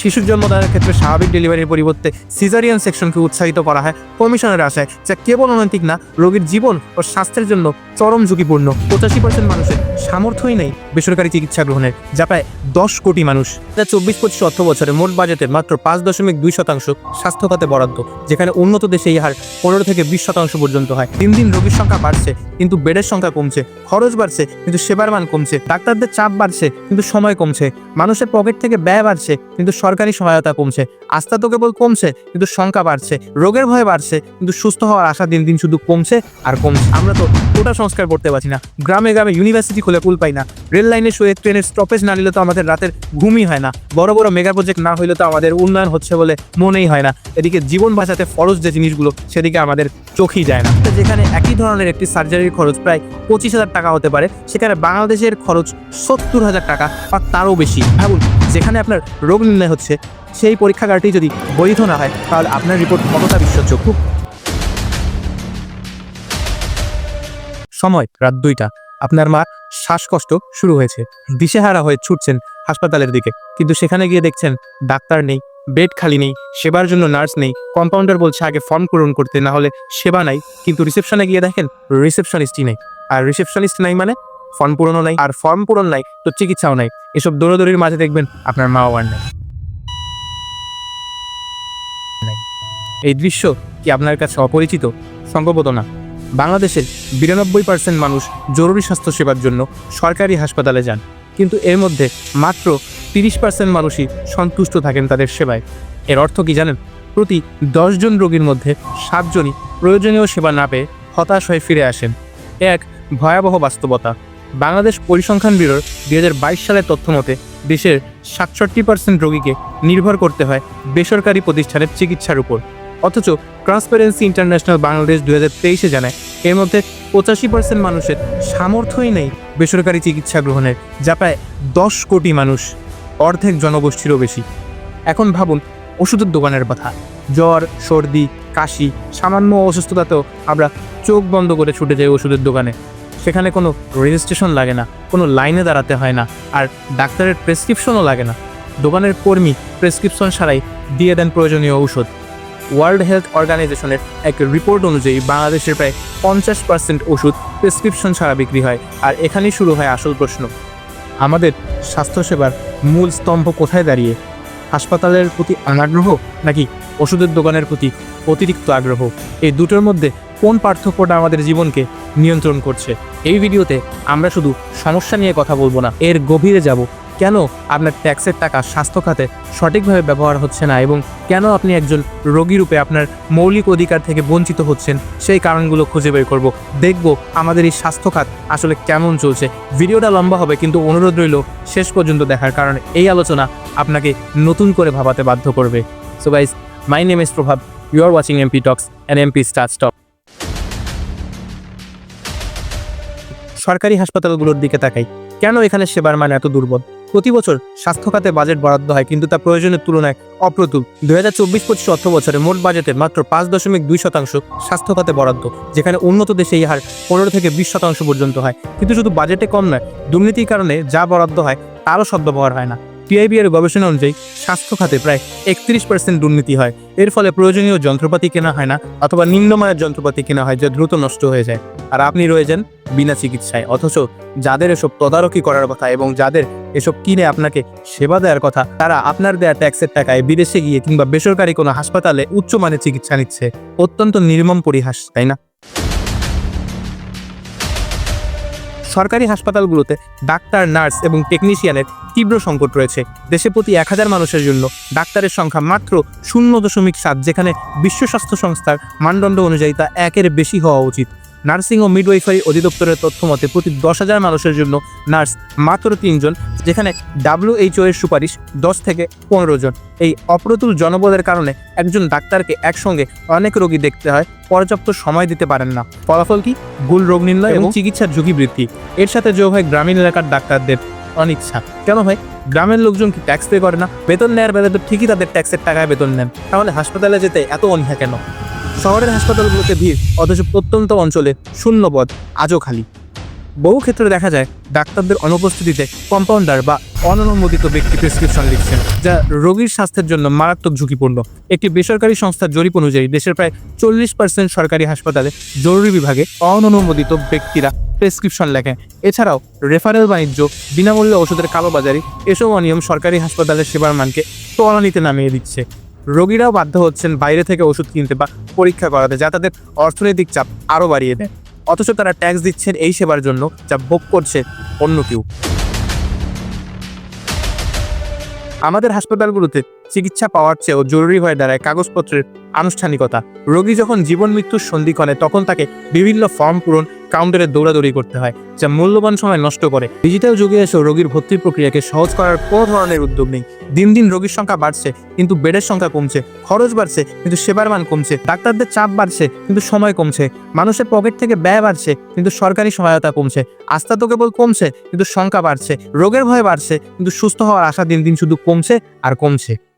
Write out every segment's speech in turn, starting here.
শিশুর জন্মদানের ক্ষেত্রে স্বাভাবিক ডেলিভারির পরিবর্তে সিজারিয়ান সেকশনকে উৎসাহিত করা হয়। কমিশনের আশায় যা কেবল অনৈতিক না, রোগীর জীবন ও স্বাস্থ্যের জন্য চরম ঝুঁকিপূর্ণ। পঁচাশি পার্সেন্ট মানুষের সামর্থ্যই নেই বেসরকারি চিকিৎসা গ্রহণের, যা প্রায় দশ কোটি মানুষ। যা চব্বিশ পঁচিশ অর্থ বছরে মোট বাজেটে মাত্র পাঁচ দশমিক দুই শতাংশ স্বাস্থ্য খাতে বরাদ্দ, যেখানে উন্নত দেশে এই হার পনেরো থেকে বিশ শতাংশ পর্যন্ত হয়। দিন দিন রোগীর সংখ্যা বাড়ছে, কিন্তু বেডের সংখ্যা কমছে, খরচ বাড়ছে, কিন্তু সেবার মান কমছে, ডাক্তারদের চাপ বাড়ছে, কিন্তু সময় কমছে। মানুষের পকেট থেকে ব্যয় বাড়ছে, কিন্তু সরকারি সহায়তা কমছে, আস্থা তো কেবল কমছে, কিন্তু সংখ্যা বাড়ছে, রোগের ভয় বাড়ছে, কিন্তু সুস্থ হওয়ার আশা দিন দিন শুধু কমছে আর কমছে। আমরা তো কোটা সংস্কার করতে পারছি না, গ্রামে গ্রামে ইউনিভার্সিটি খুলে কুল পাই না, রেল লাইনে শুয়ে ট্রেনের স্টপেজ না নিলে তো আমাদের রাতের ঘুমই হয় না, বড় বড় মেগা প্রজেক্ট না হইলে তো আমাদের উন্নয়ন হচ্ছে বলে মনেই হয় না, এদিকে জীবন বাঁচাতে ফরজ যে জিনিসগুলো, সেদিকে আমাদের চোখই যায় না। যেখানে একই ধরনের একটি সার্জারির খরচ প্রায় পঁচিশ হাজার টাকা হতে পারে, সেখানে বাংলাদেশের খরচ সত্তর হাজার টাকা, বা তারও বেশি। ভাবুন, যেখানে আপনার রোগ নির্ণয় হচ্ছে, সেই পরীক্ষাগারটি যদি বৈধ না হয়, তাহলে আপনার রিপোর্ট কতটা বিশ্বাসযোগ্য সময়, রাত দুইটা। আপনার মা শ্বাসকষ্ট শুরু হয়েছে। দিশেহারা হয়ে ছুটছেন হাসপাতালের দিকে। কিন্তু সেখানে গিয়ে দেখছেন ডাক্তার নেই, বেড খালি নেই, সেবার জন্য নার্স নেই। কম্পাউন্ডার বলছে, আগে ফর্ম পূরণ করতে, না হলে সেবা নাই। কিন্তু রিসেপশনে গিয়ে দেখেন রিসেপশনিস্টই নেই। আর রিসেপশনিস্ট নাই মানে ফর্ম পূরণও নাই, আর ফর্ম পূরণ নাই, তো চিকিৎসাও নাই। এসব দৌড়াদৌড়ির মাঝে দেখবেন আপনার মা নেই নাই। এই দৃশ্য কি আপনার কাছে অপরিচিত? সম্ভবত না। বাংলাদেশের বিরানব্বই পার্সেন্ট মানুষ জরুরি স্বাস্থ্য সেবার জন্য সরকারি হাসপাতালে যান। কিন্তু এর মধ্যে মাত্র তিরিশ পার্সেন্ট মানুষই সন্তুষ্ট থাকেন তাদের সেবায়। এর অর্থ কি জানেন? প্রতি দশজন রোগীর মধ্যে সাতজনই প্রয়োজনীয় সেবা না পেয়ে হতাশ হয়ে ফিরে আসেন। এক ভয়াবহ বাস্তবতা। বাংলাদেশ পরিসংখ্যান ব্যুরোর দুই হাজার বাইশ সালের তথ্য মতে, দেশের সাতষট্টি পার্সেন্ট রোগীকে নির্ভর করতে হয় বেসরকারি প্রতিষ্ঠানের চিকিৎসার উপর। অথচ ট্রান্সপারেন্সি ইন্টারন্যাশনাল বাংলাদেশ দু হাজার তেইশে জানায়, এর মধ্যে পঁচাশি পার্সেন্ট মানুষের সামর্থ্যই নেই বেসরকারি চিকিৎসা গ্রহণের, যা প্রায় দশ কোটি মানুষ অর্ধেক জনগোষ্ঠীরও বেশি। এখন ভাবুন, ওষুধের দোকানের কথা। জ্বর, সর্দি, কাশি, সামান্য অসুস্থতাতেও আমরা চোখ বন্ধ করে ছুটে যাই ওষুধের দোকানে। সেখানে কোনো রেজিস্ট্রেশন লাগে না, কোনো লাইনে দাঁড়াতে হয় না, আর ডাক্তারের প্রেসক্রিপশনও লাগে না। দোকানের কর্মী প্রেসক্রিপশন ছাড়াই দিয়ে দেন প্রয়োজনীয় ঔষধ। ওয়ার্ল্ড হেলথ অর্গানাইজেশনের এক রিপোর্ট অনুযায়ী বাংলাদেশের প্রায় পঞ্চাশ পার্সেন্ট ওষুধ প্রেসক্রিপশন ছাড়া বিক্রি হয়। আর এখানেই শুরু হয় আসল প্রশ্ন। আমাদের স্বাস্থ্যসেবার মূল স্তম্ভ কোথায় দাঁড়িয়ে? হাসপাতালের প্রতি অনাগ্রহ নাকি ওষুধের দোকানের প্রতি অতিরিক্ত আগ্রহ? এই দুটোর মধ্যে কোন পার্থক্যটা আমাদের জীবনকে নিয়ন্ত্রণ করছে? এই ভিডিওতে আমরা শুধু সমস্যা নিয়ে কথা বলব না, এর গভীরে যাব কেন আপনার ট্যাক্সের টাকা স্বাস্থ্য খাতে সঠিকভাবে ব্যবহার হচ্ছে না এবং কেন আপনি একজন রোগী রূপে আপনার মৌলিক অধিকার থেকে বঞ্চিত হচ্ছেন? সেই কারণগুলো খুঁজে বের করব। দেখব আমাদের এই স্বাস্থ্য খাত আসলে কেমন চলছে। ভিডিওটা লম্বা হবে, কিন্তু অনুরোধ রইল শেষ পর্যন্ত দেখার, কারণ এই আলোচনা আপনাকে নতুন করে ভাবাতে বাধ্য করবে। So guys my name is Prabhav you are watching MP talks and MP star stop সরকারি হাসপাতালগুলোর দিকে তাকাই। কেন এখানে সেবার মান এত দুর্বল? প্রতি বছর স্বাস্থ্য খাতে বাজেট বরাদ্দ হয়, কিন্তু তা প্রয়োজনের তুলনায় অপ্রতুল। দুই হাজার চব্বিশ পঁচিশ অর্থ বছরে মোট বাজেটের মাত্র পাঁচ দশমিক দুই শতাংশ স্বাস্থ্য খাতে বরাদ্দ, যেখানে উন্নত দেশে এই হার পনেরো থেকে বিশ শতাংশ পর্যন্ত হয়। কিন্তু শুধু বাজেটে কম নয়, দুর্নীতির কারণে যা বরাদ্দ হয়, তারও সদ্ব্যবহার হয় না। টিআইবি এর গবেষণা অনুযায়ী স্বাস্থ্য খাতে প্রায় একত্রিশ পার্সেন্ট দুর্নীতি হয়। এর ফলে প্রয়োজনীয় যন্ত্রপাতি কেনা হয় না অথবা নিম্নমানের যন্ত্রপাতি কেনা হয়, যা দ্রুত নষ্ট হয়ে যায়। আর আপনি রয়ে যান বিনা চিকিৎসায়, অথচ যাদের এসব তদারকি করার কথা এবং যাদের এসব কিনে আপনাকে সেবা দেওয়ার কথা, তারা আপনার দেয়া ট্যাক্সের টাকায় বিদেশে গিয়ে কিংবা বেসরকারি কোনো হাসপাতালে উচ্চমানের চিকিৎসা নিচ্ছে। অত্যন্ত নির্মম পরিহাস, তাই না? সরকারি হাসপাতালগুলোতে ডাক্তার, নার্স এবং টেকনিশিয়ানের তীব্র সংকট রয়েছে। দেশে প্রতি এক হাজার মানুষের জন্য ডাক্তারের সংখ্যা মাত্র শূন্য দশমিক সাত, যেখানে বিশ্ব স্বাস্থ্য সংস্থার মানদণ্ড অনুযায়ী তা একের বেশি হওয়া উচিত। নার্সিং ও মিডওয়াইফারি অধিদপ্তরের তথ্য মতে প্রতি দশ হাজার মানুষের জন্য নার্স মাত্র তিনজন যেখানে ডাব্লিউএইচও এর সুপারিশ দশ থেকে পনেরো জন। এই অপ্রতুল জনবলের কারণে একজন ডাক্তারকে একসঙ্গে অনেক রোগী দেখতে হয় পর্যাপ্ত সময় দিতে পারেন না। ফলাফল কি? ভুল রোগ নির্ণয় এবং চিকিৎসার ঝুঁকি বৃদ্ধি। এর সাথে যোগ হয় গ্রামীণ এলাকার ডাক্তারদের অনিচ্ছা। কেন ভাই গ্রামের লোকজন কি ট্যাক্স পে করে না? বেতন নেয়ার বেলা তো ঠিকই তাদের ট্যাক্সের টাকায় বেতন নেন। তাহলে হাসপাতালে যেতে এত অনীহা কেন? শহরের হাসপাতালগুলোতে ভিড়, অথচ প্রত্যন্ত অঞ্চলে শূন্য পদ আজও খালি। বহু ক্ষেত্রে দেখা যায়, ডাক্তারদের অনুপস্থিতিতে কম্পাউন্ডার বা অননুমোদিত ব্যক্তি প্রেসক্রিপশন লিখছেন, যা রোগীর স্বাস্থ্যের জন্য মারাত্মক ঝুঁকিপূর্ণ। একটি বেসরকারি সংস্থার জরিপ অনুযায়ী, দেশের প্রায় চল্লিশ পার্সেন্ট সরকারি হাসপাতালে জরুরি বিভাগে অননুমোদিত ব্যক্তিরা প্রেসক্রিপশন লেখেন। এছাড়াও, রেফারেল বাণিজ্য, বিনামূল্যে ওষুধের কালোবাজারি, এসব অনিয়ম সরকারি হাসপাতালের সেবার মানকে তলানিতে নামিয়ে দিচ্ছে। রোগীরাও বাধ্য হচ্ছেন বাইরে থেকে ওষুধ কিনতে বা পরীক্ষা করাতে যা তাদের অর্থনৈতিক চাপ আরও বাড়িয়ে দেয়। অথচ তারা ট্যাক্স দিচ্ছেন এই সেবার জন্য যা ভোগ করছে অন্য কেউ। আমাদের হাসপাতালগুলোতে চিকিৎসা পাওয়ার চেয়েও জরুরি হয়ে দাঁড়ায় কাগজপত্রের আনুষ্ঠানিকতা। রোগী যখন জীবন মৃত্যুর সন্ধিক্ষণে তখন তাকে বিভিন্ন ফর্ম পূরণ, কাউন্টারে দৌড়াদৌড়ি করতে হয়, যা মূল্যবান সময় নষ্ট করে। ডিজিটাল যুগে এসেও রোগীর ভর্তির প্রক্রিয়াকে সহজ করার কোনো ধরনের উদ্যোগ নেই। দিন দিন রোগীর সংখ্যা বাড়ছে, কিন্তু বেডের সংখ্যা কমছে, খরচ বাড়ছে, কিন্তু সেবার মান কমছে, ডাক্তারদের চাপ বাড়ছে, কিন্তু সময় কমছে, মানুষের পকেট থেকে ব্যয় বাড়ছে, কিন্তু সরকারি সহায়তা কমছে, আস্থা তো কেবল কমছে, কিন্তু সংখ্যা বাড়ছে, রোগের ভয় বাড়ছে, কিন্তু সুস্থ হওয়ার আশা দিন দিন শুধু কমছে আর কমছে।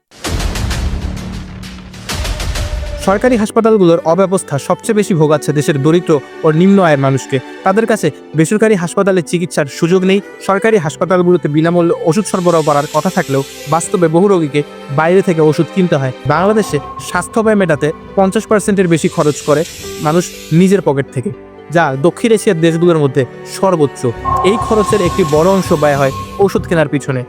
সরকারি হাসপাতালগুলোর অব্যবস্থা সবচেয়ে বেশি ভোগাচ্ছে দেশের দরিদ্র ও নিম্ন আয়ের মানুষকে। তাদের কাছে বেসরকারি হাসপাতালে চিকিৎসার সুযোগ নেই। সরকারি হাসপাতালগুলোতে বিনামূল্যে ওষুধ সরবরাহ করার কথা থাকলেও বাস্তবে বহু রোগীকে বাইরে থেকে ওষুধ কিনতে হয়। বাংলাদেশে স্বাস্থ্য ব্যয় মেটাতে পঞ্চাশ পার্সেন্টের বেশি খরচ করে মানুষ নিজের পকেট থেকে, যা দক্ষিণ এশিয়ার দেশগুলোর মধ্যে সর্বোচ্চ। এই খরচের একটি বড় অংশ ব্যয় হয় ওষুধ কেনার পিছনে।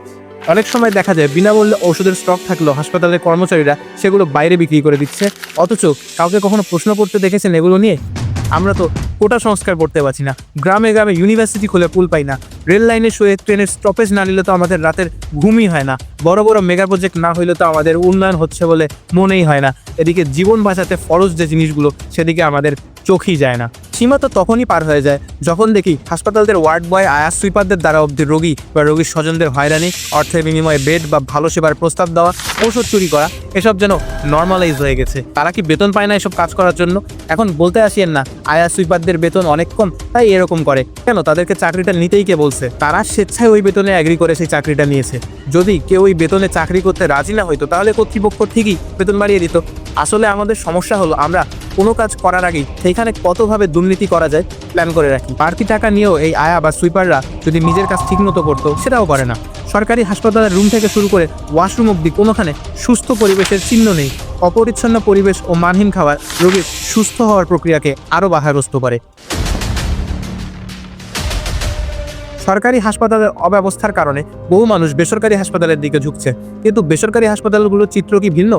অনেক সময় দেখা যায় বিনামূল্যে ওষুধের স্টক থাকলেও হাসপাতালের কর্মচারীরা সেগুলো বাইরে বিক্রি করে দিচ্ছে। অথচ কাউকে কখনো প্রশ্ন করতে দেখেছেন এগুলো নিয়ে? আমরা তো কোটা সংস্কার করতে পারছি না। গ্রামে গ্রামে ইউনিভার্সিটি খুলে পুল পাই না। রেল লাইনে শুয়ে ট্রেনের স্টপেজ না নিলে তো আমাদের রাতের ঘুমই হয় না। বড় বড় মেগা প্রজেক্ট না হইলে তো আমাদের উন্নয়ন হচ্ছে বলে মনেই হয় না। এদিকে জীবন বাঁচাতে ফরজ যে জিনিসগুলো, সেদিকে আমাদের চোখই যায় না। সীমা তো তখনই পার হয়ে যায়, যখন দেখি হাসপাতালদের ওয়ার্ড বয় আয়াস সুইপারদের দ্বারা অব্দি রোগী বা রোগীর স্বজনদের হয়রানি, অর্থের বিনিময়ে বেড বা ভালো সেবার প্রস্তাব দেওয়া, ঔষধ চুরি করা, এসব যেন নর্মালাইজ হয়ে গেছে। তারা কি বেতন পায় না এসব কাজ করার জন্য? এখন বলতে আসিয়েন না আয়া সুইপারদের বেতন অনেক কম, তাই এরকম করে। কেন? তাদেরকে চাকরিটা নিতেই কে বলছে? তারা স্বেচ্ছায় ওই বেতনে অ্যাগ্রি করে সেই চাকরিটা নিয়েছে। যদি কেউ ওই বেতনে চাকরি করতে রাজি না হইতো, তাহলে কর্তৃপক্ষ ঠিকই বেতন বাড়িয়ে দিত। আসলে আমাদের সমস্যা হলো, আমরা কোনো কাজ করার আগেই সেইখানে কতভাবে দুর্নীতি করা যায় প্ল্যান করে রাখি। বাড়তি টাকা নিয়েও এই আয়া বা সুইপাররা যদি নিজের কাজ ঠিক মতো করতো, সেটাও করে না। সরকারি হাসপাতালের রুম থেকে শুরু করে ওয়াশরুম অব্দি কোনোখানে সুস্থ পরিবেশের চিহ্ন নেই। অপরিচ্ছন্ন পরিবেশ ও মানহীন খাবার রোগীর সুস্থ হওয়ার প্রক্রিয়াকে আরও বাধাগ্রস্ত করে। সরকারি হাসপাতালের অব্যবস্থার কারণে বহু মানুষ বেসরকারি হাসপাতালের দিকে ঝুঁকছে। কিন্তু বেসরকারি হাসপাতালগুলোর চিত্র কি ভিন্ন?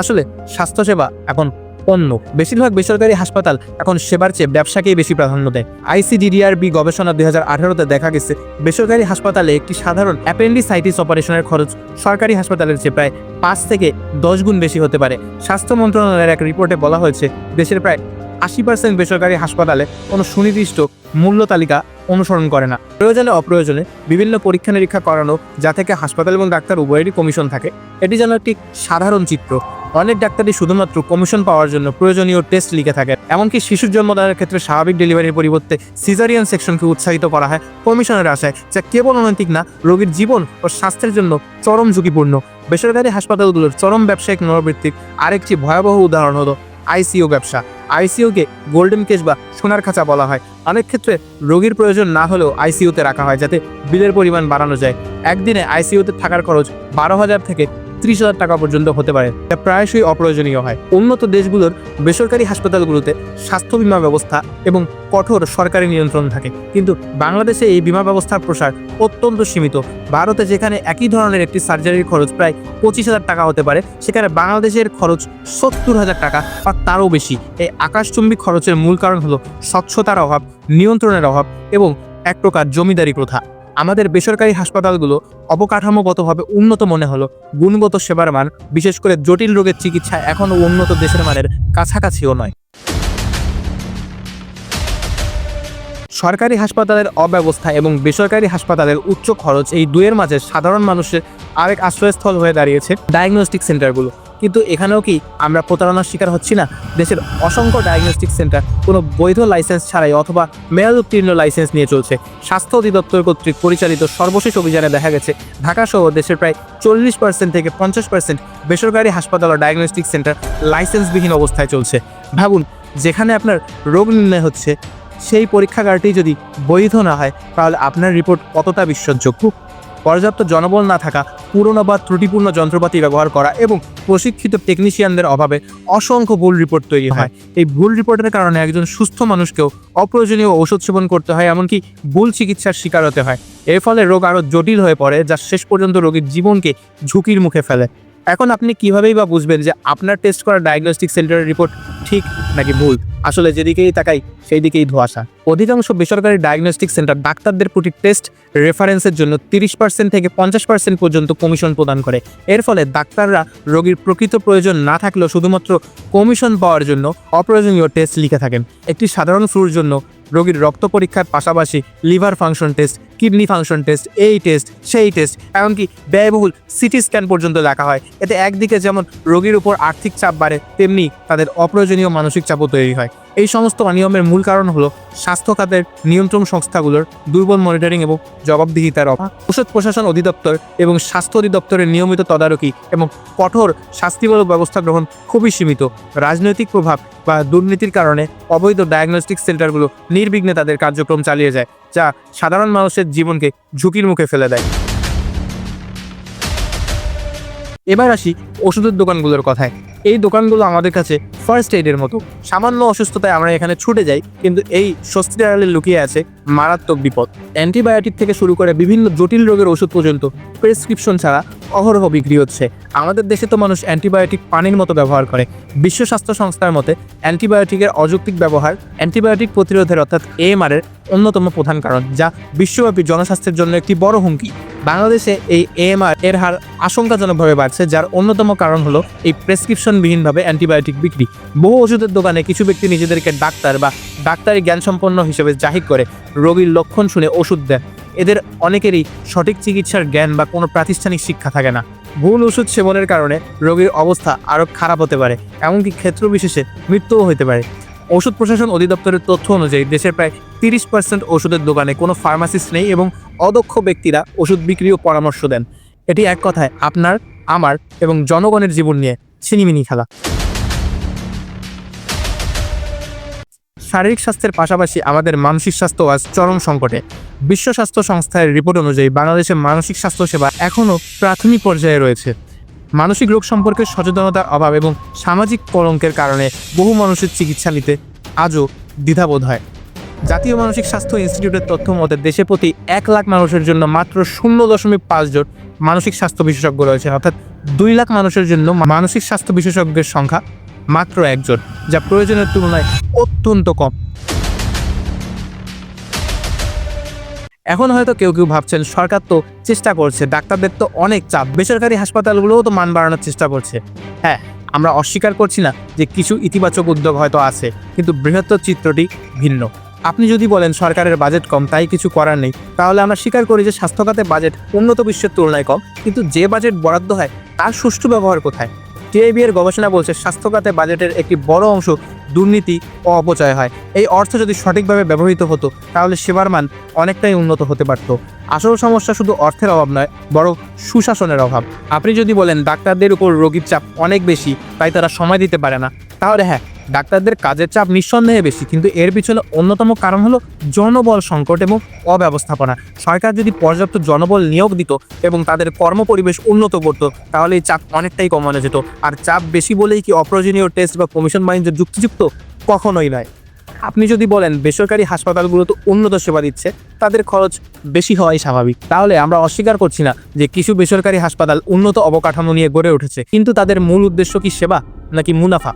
আসলে স্বাস্থ্যসেবা এখন পণ্য। বেশিরভাগ বেসরকারি হাসপাতাল এখন সেবার চেয়ে ব্যবসাকেই বেশি প্রাধান্য দেয়। আইসিডিডিআরবি গবেষণা দুই হাজার আঠারোতে দেখা গেছে, বেসরকারি হাসপাতালে একটি সাধারণ অ্যাপেন্ডিসাইটিস অপারেশনের খরচ সরকারি হাসপাতালের চেয়ে প্রায় পাঁচ থেকে দশ গুণ বেশি হতে পারে। স্বাস্থ্য মন্ত্রণালয়ের এক রিপোর্টে বলা হয়েছে, দেশের প্রায় আশি পার্সেন্ট বেসরকারি হাসপাতালে কোনো সুনির্দিষ্ট মূল্য তালিকা অনুসরণ করে না। প্রয়োজনে অপ্রয়োজনে বিভিন্ন পরীক্ষা নিরীক্ষা করানো, যা থেকে হাসপাতাল এবং ডাক্তার উভয়েরই কমিশন থাকে, এটি যেন একটি সাধারণ চিত্র। অনেক ডাক্তারই শুধুমাত্র কমিশন পাওয়ার জন্য প্রয়োজনীয় টেস্ট লিখে থাকেন। এমনকি শিশুর জন্মদানের ক্ষেত্রে স্বাভাবিক ডেলিভারির পরিবর্তে সিজারিয়ান সেকশনকে উৎসাহিত করা হয় কমিশনের আশায়, যা কেবল অনৈতিক না, রোগীর জীবন ও স্বাস্থ্যের জন্য চরম ঝুঁকিপূর্ণ। বেসরকারি হাসপাতালগুলোর চরম ব্যবসায়িক নরবৃত্তিক আরেকটি ভয়াবহ উদাহরণ হলো আইসিইউ ব্যবসা। আইসিইউকে গোল্ডেন কেস বা সোনার খাঁচা বলা হয়। অনেক ক্ষেত্রে রোগীর প্রয়োজন না হলেও আইসিইউতে রাখা হয় যাতে বিলের পরিমাণ বাড়ানো যায়। একদিনে আইসিইউতে থাকার খরচ বারো হাজার থেকে ত্রিশ হাজার টাকা পর্যন্ত হতে পারে। যা প্রায়শই অপ্রয়োজনীয় হয়। উন্নত দেশগুলোর বেসরকারি হাসপাতালগুলোতে স্বাস্থ্য বিমা ব্যবস্থা এবং কঠোর সরকারি নিয়ন্ত্রণ থাকে। কিন্তু বাংলাদেশে এই বিমা ব্যবস্থার প্রসার অত্যন্ত সীমিত। ভারতে যেখানে একই ধরনের একটি সার্জারির খরচ প্রায় পঁচিশ হাজার টাকা হতে পারে, সেখানে বাংলাদেশের খরচ সত্তর হাজার টাকা বা তারও বেশি। এই আকাশচুম্বী খরচের মূল কারণ হলো স্বচ্ছতার অভাব, নিয়ন্ত্রণের অভাব এবং এক প্রকার জমিদারি প্রথা। আমাদের বেসরকারি হাসপাতালগুলো অবকাঠামোগতভাবে উন্নত মনে হলো, গুণগত সেবার মান, বিশেষ করে জটিল রোগের চিকিৎসা এখনও উন্নত দেশের মানের কাছাকাছিও নয়। সরকারি হাসপাতালের অব্যবস্থা এবং বেসরকারি হাসপাতালের উচ্চ খরচ এই দুয়ের মাঝে সাধারণ মানুষের আরেক আশ্রয়স্থল হয়ে দাঁড়িয়েছে ডায়াগনস্টিক সেন্টারগুলো কিন্তু এখানেও কি আমরা প্রতারণার শিকার হচ্ছি না? দেশের অসংখ্য ডায়াগনস্টিক সেন্টার কোনো বৈধ লাইসেন্স ছাড়াই অথবা মেয়াদ উত্তীর্ণ লাইসেন্স নিয়ে চলছে। স্বাস্থ্য অধিদপ্তর কর্তৃক পরিচালিত সর্বশেষ অভিযানে দেখা গেছে ঢাকা সহ দেশের প্রায় চল্লিশ পার্সেন্ট থেকে পঞ্চাশ পার্সেন্ট বেসরকারি হাসপাতাল ও ডায়াগনস্টিক সেন্টার লাইসেন্সবিহীন অবস্থায় চলছে। ভাবুন, যেখানে আপনার রোগ নির্ণয় হচ্ছে, সেই পরীক্ষাগারটি যদি বৈধ না হয়, তাহলে আপনার রিপোর্ট কতটা বিশ্বাসযোগ্য? পর্যাপ্ত জনবল না থাকা পুরনো বা ত্রুটিপূর্ণ যন্ত্রপাতি ব্যবহার করা এবং প্রশিক্ষিত টেকনিশিয়ানদের অভাবে অসংখ্য ভুল রিপোর্ট তৈরি হয়। এই ভুল রিপোর্টের কারণে একজন সুস্থ মানুষকেও অপ্রয়োজনীয় ঔষধ সেবন করতে হয় এমনকি ভুল চিকিৎসার শিকার হতে হয়। এর ফলে রোগ আরও জটিল হয়ে পড়ে যা শেষ পর্যন্ত রোগীর জীবনকে ঝুঁকির মুখে ফেলে। এখন আপনি কিভাবেই বা বুঝবেন যে আপনার টেস্ট করা ডায়াগনস্টিক সেন্টারের রিপোর্ট ঠিক নাকি ভুল? আসলে যেদিকেই তাকাই সেই দিকেই ধোয়াশা। অধিকাংশ বেসরকারি ডায়াগনস্টিক সেন্টার ডাক্তারদের প্রতি টেস্ট রেফারেন্সের জন্য তিরিশ পার্সেন্ট থেকে পঞ্চাশ পার্সেন্ট পর্যন্ত কমিশন প্রদান করে। এর ফলে ডাক্তাররা রোগীর প্রকৃত প্রয়োজন না থাকলেও শুধুমাত্র কমিশন পাওয়ার জন্য অপ্রয়োজনীয় টেস্ট লিখে থাকেন। একটি সাধারণ ফ্লুর জন্য রোগীর রক্ত পরীক্ষার পাশাপাশি liver function test, kidney function test, এই টেস্ট, সেই টেস্ট, এমনকি ব্যয়বহুল সিটি স্ক্যান পর্যন্ত রাখা হয়। এতে একদিকে যেমন রোগীর উপর আর্থিক চাপ বাড়ে, তেমনি তাদের অপ্রয়োজনীয় মানসিক চাপও তৈরি হয়। এই সমস্ত অনিয়মের মূল কারণ হলো স্বাস্থ্য খাতের নিয়ন্ত্রণ সংস্থাগুলোর দুর্বল মনিটরিং এবং জবাবদিহিতার অভাব। ঔষধ প্রশাসন অধিদপ্তর এবং স্বাস্থ্য অধিদপ্তরের নিয়মিত তদারকি এবং কঠোর শাস্তিমূলক ব্যবস্থা গ্রহণ খুবই সীমিত। রাজনৈতিক প্রভাব বা দুর্নীতির কারণে অবৈধ ডায়াগনস্টিক সেন্টারগুলো নির্বিঘ্নে তাদের কার্যক্রম চালিয়ে যায়, যা সাধারণ মানুষের জীবনকে ঝুঁকির মুখে ফেলে দেয়। এবার আসি ওষুধের দোকানগুলোর কথায়। এই দোকানগুলো আমাদের কাছে ফার্স্ট এইডের মতো। সামান্য অসুস্থতায় আমরা এখানে ছুটে যাই, কিন্তু এই স্বস্তি আড়ালে লুকিয়ে আছে মারাত্মক বিপদ। অ্যান্টিবায়োটিক থেকে শুরু করে বিভিন্ন জটিল রোগের ওষুধ পর্যন্ত প্রেসক্রিপশন ছাড়া অহরহ বিক্রি হচ্ছে। আমাদের দেশে তো মানুষ অ্যান্টিবায়োটিক পানির মতো ব্যবহার করে। বিশ্ব স্বাস্থ্য সংস্থার মতে অ্যান্টিবায়োটিকের অযৌক্তিক ব্যবহার অ্যান্টিবায়োটিক প্রতিরোধের অর্থাৎ এএমআর এর অন্যতম প্রধান কারণ, যা বিশ্বব্যাপী জনস্বাস্থ্যের জন্য একটি বড় হুমকি। বাংলাদেশে এই এএমআর এর হার আশঙ্কাজনকভাবে বাড়ছে, যার অন্যতম কারণ হলো এই প্রেসক্রিপশনবিহীনভাবে অ্যান্টিবায়োটিক বিক্রি। বহু ওষুধের দোকানে কিছু ব্যক্তি নিজেদেরকে ডাক্তার বা ডাক্তারি জ্ঞানসম্পন্ন হিসেবে জাহির করে রোগীর লক্ষণ শুনে ওষুধ দেন। এদের অনেকেরই সঠিক চিকিৎসার জ্ঞান বা কোনো প্রাতিষ্ঠানিক শিক্ষা থাকে না। ভুল ওষুধ সেবনের কারণে রোগীর অবস্থা আরও খারাপ হতে পারে, এমনকি ক্ষেত্র বিশেষে মৃত্যুও হতে পারে। ওষুধ প্রশাসন অধিদপ্তরের তথ্য অনুযায়ী দেশের প্রায় তিরিশ পার্সেন্ট ওষুধের দোকানে কোনো ফার্মাসিস্ট নেই এবং অদক্ষ ব্যক্তিরা ওষুধ বিক্রি ও পরামর্শ দেন। এটি এক কথায় আপনার, আমার এবং জনগণের জীবন নিয়ে ছিনিমিনি খেলা। শারীরিক স্বাস্থ্যের পাশাপাশি আমাদের মানসিক স্বাস্থ্য আজ চরম সংকটে। বিশ্ব স্বাস্থ্য সংস্থার রিপোর্ট অনুযায়ী বাংলাদেশের মানসিক স্বাস্থ্য সেবা এখনও প্রাথমিক পর্যায়ে রয়েছে। মানসিক রোগ সম্পর্কে সচেতনতার অভাব এবং সামাজিক কলঙ্কের কারণে বহু মানুষের চিকিৎসা নিতে আজও দ্বিধাবোধ হয়। জাতীয় মানসিক স্বাস্থ্য ইনস্টিটিউটের তথ্য মতে দেশে প্রতি এক লাখ মানুষের জন্য মাত্র শূন্য দশমিক পাঁচ জন মানসিক স্বাস্থ্য বিশেষজ্ঞ রয়েছে। অর্থাৎ দুই লাখ মানুষের জন্য মানসিক স্বাস্থ্য বিশেষজ্ঞের সংখ্যা মাত্র একজন, যা প্রয়োজনের তুলনায় অত্যন্ত কম। এখন হয়তো কেউ কেউ ভাবছেন, সরকার তো চেষ্টা করছে, ডাক্তারদের তো অনেক চাপ। বেসরকারি হাসপাতালগুলোও তো মান বাড়ানোর চেষ্টা করছে। হ্যাঁ আমরা অস্বীকার করছি না যে কিছু ইতিবাচক উদ্যোগ হয়তো আছে, কিন্তু বৃহত্তর চিত্রটি ভিন্ন। আপনি যদি বলেন সরকারের বাজেট কম, তাই কিছু করার নেই, তাহলে আমরা স্বীকার করি যে স্বাস্থ্যখাতে বাজেট উন্নত বিশ্বের তুলনায় কম, কিন্তু যে বাজেট বরাদ্দ হয়, তার সুষ্ঠু ব্যবহার কোথায়? টিআইবি এর গবেষণা বলছে স্বাস্থ্য খাতে বাজেটের একটি বড় অংশ দুর্নীতি ও অপচয় হয়। এই অর্থ যদি সঠিকভাবে ব্যবহৃত হতো, তাহলে সেবার মান অনেকটাই উন্নত হতে পারত। আসল সমস্যা শুধু অর্থের অভাব নয় বড় সুশাসনের অভাব। আপনি যদি বলেন, ডাক্তারদের উপর রোগীর চাপ অনেক বেশি, তাই তারা সময় দিতে পারে না। তাহলে হ্যাঁ ডাক্তারদের কাজের চাপ নিঃসন্দেহে বেশি, কিন্তু এর পিছনে অন্যতম কারণ হলো জনবল সংকট এবং অব্যবস্থাপনা। সরকার যদি পর্যাপ্ত জনবল নিয়োগ দিত এবং তাদের কর্ম পরিবেশ উন্নত করত তাহলে এই চাপ অনেকটাই কমানো যেত। আর চাপ বেশি বলেই কি অপ্রয়োজনীয় টেস্ট বা কমিশন বাণিজ্য যুক্তিযুক্ত? কখনোই নয়। আপনি যদি বলেন বেসরকারি হাসপাতালগুলো তো উন্নত সেবা দিচ্ছে, তাদের খরচ বেশি হওয়াই স্বাভাবিক। তাহলে আমরা অস্বীকার করছি না যে কিছু বেসরকারি হাসপাতাল উন্নত অবকাঠামো নিয়ে গড়ে উঠেছে, কিন্তু তাদের মূল উদ্দেশ্য কি সেবা নাকি মুনাফা?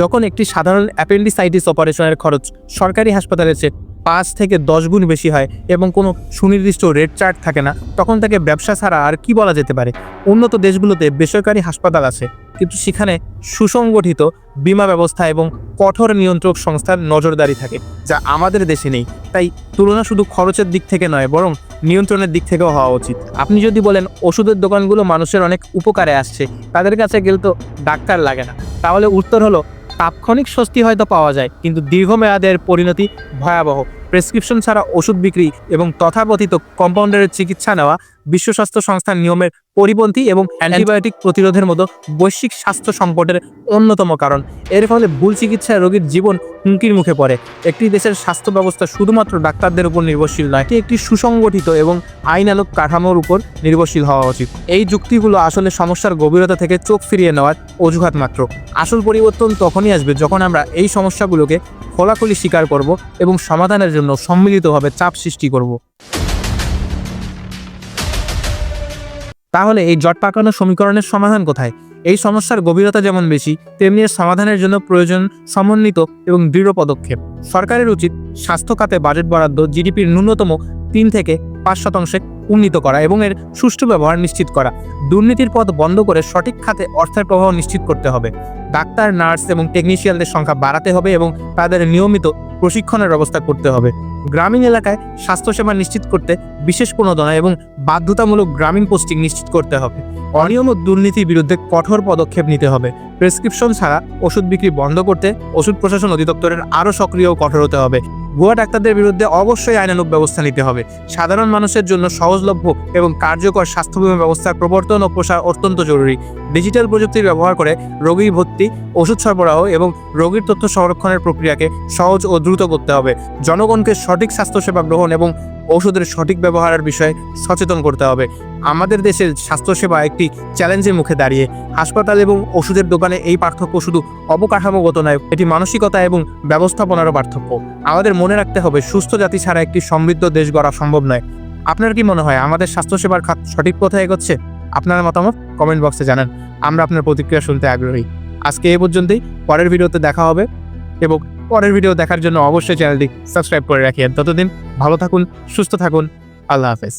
যখন একটি সাধারণ অ্যাপেন্ডিসাইটিস অপারেশনের খরচ সরকারি হাসপাতালের চেয়ে পাঁচ থেকে দশ গুণ বেশি হয় এবং কোনো সুনির্দিষ্ট রেট চার্ট থাকে না, তখন তাকে ব্যবসা ছাড়া আর কি বলা যেতে পারে? উন্নত দেশগুলোতে বেসরকারি হাসপাতাল আছে, কিন্তু সেখানে সুসংগঠিত বিমা ব্যবস্থা এবং কঠোর নিয়ন্ত্রক সংস্থার নজরদারি থাকে, যা আমাদের দেশে নেই। তাই তুলনা শুধু খরচের দিক থেকে নয়, বরং নিয়ন্ত্রণের দিক থেকেও হওয়া উচিত। আপনি যদি বলেন, ওষুধের দোকানগুলো মানুষের অনেক উপকারে আসছে, তাদের কাছে গেলে তো ডাক্তার লাগে না। তাহলে উত্তর হলো তাৎক্ষণিক স্বস্তি হয়তো পাওয়া যায় কিন্তু দীর্ঘমেয়াদের পরিণতি ভয়াবহ। প্রেসক্রিপশন ছাড়া ওষুধ বিক্রি এবং তথাকথিত কম্পাউন্ডারের চিকিৎসা নেওয়া, বিশ্ব স্বাস্থ্য সংস্থার নিয়মের পরিপন্থী এবং অ্যান্টিবায়োটিক প্রতিরোধের মতো বৈশ্বিক স্বাস্থ্য সংকটের অন্যতম কারণ। এর ফলে ভুল চিকিৎসায় রোগীর জীবন হুমকির মুখে পড়ে। একটি দেশের স্বাস্থ্য ব্যবস্থা শুধুমাত্র ডাক্তারদের উপর নির্ভরশীল নয়, এটি একটি সুসংগঠিত এবং আইনানুগ কাঠামোর উপর নির্ভরশীল হওয়া উচিত। এই যুক্তিগুলো আসলে সমস্যার গভীরতা থেকে চোখ ফিরিয়ে নেওয়ার অজুহাত মাত্র। আসল পরিবর্তন তখনই আসবে যখন আমরা এই সমস্যাগুলোকে খোলাখুলি স্বীকার করব এবং সমাধানের জন্য সম্মিলিতভাবে চাপ সৃষ্টি করব। তাহলে এই জট পাকানো সমীকরণের সমাধান কোথায়? এই সমস্যার গভীরতা যেমন বেশি, তেমনি এর সমাধানের জন্য প্রয়োজন সমন্বিত এবং দৃঢ় পদক্ষেপ। সরকারের উচিত স্বাস্থ্য খাতে বাজেট বরাদ্দ জিডিপির ন্যূনতম তিন থেকে পাঁচ শতাংশে উন্নীত করা এবং এর সুষ্ঠু ব্যবহার নিশ্চিত করা। দুর্নীতির পথ বন্ধ করে সঠিক খাতে অর্থের প্রবাহ নিশ্চিত করতে হবে। ডাক্তার নার্স এবং টেকনিশিয়ানদের সংখ্যা বাড়াতে হবে এবং তাদের নিয়মিত প্রশিক্ষণের ব্যবস্থা করতে হবে। গ্রামীণ এলাকায় স্বাস্থ্যসেবা নিশ্চিত করতে বিশেষ প্রণোদনা এবং বাধ্যতামূলক গ্রামীণ পোস্টিং নিশ্চিত করতে হবে। অনিয়ম ও দুর্নীতির বিরুদ্ধে কঠোর পদক্ষেপ নিতে হবে। প্রেসক্রিপশন ছাড়া ওষুধ বিক্রি বন্ধ করতে ওষুধ প্রশাসন অধিদপ্তরের আরও সক্রিয় ও কঠোর হতে হবে। ভুয়া ডাক্তারদের বিরুদ্ধে অবশ্যই আইনানুগ ব্যবস্থা নিতে হবে। সাধারণ মানুষের জন্য সহজলভ্য এবং কার্যকর স্বাস্থ্য বীমা ব্যবস্থার প্রবর্তন ও প্রসার অত্যন্ত জরুরি। ডিজিটাল প্রযুক্তি ব্যবহার করে রোগী ভর্তি, ওষুধ সরবরাহ এবং রোগীর তথ্য সংরক্ষণের প্রক্রিয়াকে সহজ ও দ্রুত করতে হবে। জনগণকে সঠিক স্বাস্থ্যসেবা গ্রহণ এবং ওষুধের সঠিক ব্যবহারের বিষয়ে সচেতন করতে হবে। আমাদের দেশের স্বাস্থ্যসেবা একটি চ্যালেঞ্জের মুখে দাঁড়িয়ে। হাসপাতাল এবং ওষুধের দোকানে এই পার্থক্য শুধু অবকাঠামোগত নয়, এটি মানসিকতা এবং ব্যবস্থাপনারও পার্থক্য। আমাদের মনে রাখতে হবে, সুস্থ জাতি ছাড়া একটি সমৃদ্ধ দেশ গড়া সম্ভব নয়। আপনার কি মনে হয়, আমাদের স্বাস্থ্যসেবার খাত সঠিক পথে এগোচ্ছে? আপনার মতামত কমেন্ট বক্সে জানান। আমরা আপনার প্রতিক্রিয়া শুনতে আগ্রহী। আজকে এ পর্যন্তই, পরের ভিডিওতে দেখা হবে এবং পরের ভিডিও দেখার জন্য অবশ্যই চ্যানেলটি সাবস্ক্রাইব করে রাখেন ততদিন ভালো থাকুন, সুস্থ থাকুন। আল্লাহ হাফেজ।